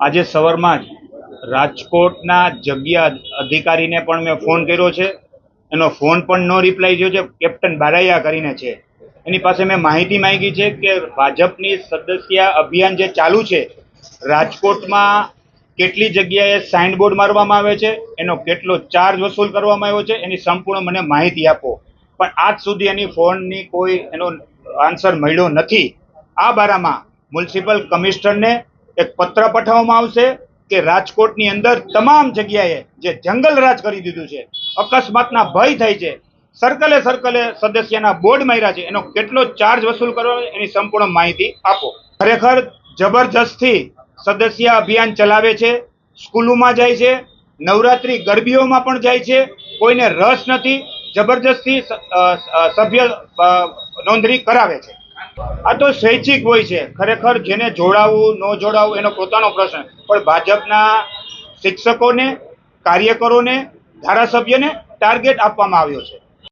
આજે સવારમાં જ રાજકોટના જગ્યા અધિકારીને પણ મેં ફોન કર્યો છે. એનો ફોન પણ નો રિપ્લાય થયો છે. કેપ્ટન બારાયા કરીને છે. એની પાસે મેં માહિતી માંગી છે કે ભાજપની સદસ્ય અભિયાન જે ચાલુ છે, રાજકોટમાં કેટલી જગ્યાએ સાઇનબોર્ડ મારવામાં આવે છે, એનો કેટલો ચાર્જ વસૂલ કરવામાં આવ્યો છે, એની સંપૂર્ણ મને માહિતી આપો. પણ આજ સુધી એની ફોનની કોઈ એનો આન્સર મળ્યો નથી. આ બારામાં મ્યુનિસિપલ કમિશનરને એક પત્ર પઠાવવામાં આવશે કે રાજકોટની અંદર તમામ જગ્યાએ જે જંગલ રાજ કરી દીધું છે, અકસ્માતના ભય થાય છે, સર્કલે સર્કલે સદસ્યના બોર્ડ માર્યા છે, એનો કેટલો ચાર્જ વસૂલ કરવો એની સંપૂર્ણ માહિતી આપો. ખરેખર જબરજસ્તથી સદસ્ય અભિયાન ચલાવે છે, સ્કૂલોમાં જાય છે, નવરાત્રિ ગરબીઓમાં પણ જાય છે, કોઈને રસ નથી, જબરજસ્તી સભ્ય નોંધણી કરાવે છે. આ તો સ્વૈચ્છિક હોય છે. ખરેખર જેને જોડાવવું ન જોડાવવું એનો પોતાનો પ્રશ્ન. પણ ભાજપના શિક્ષકોને, કાર્યકરોને, ધારાસભ્યને ટાર્ગેટ આપવામાં આવ્યો છે.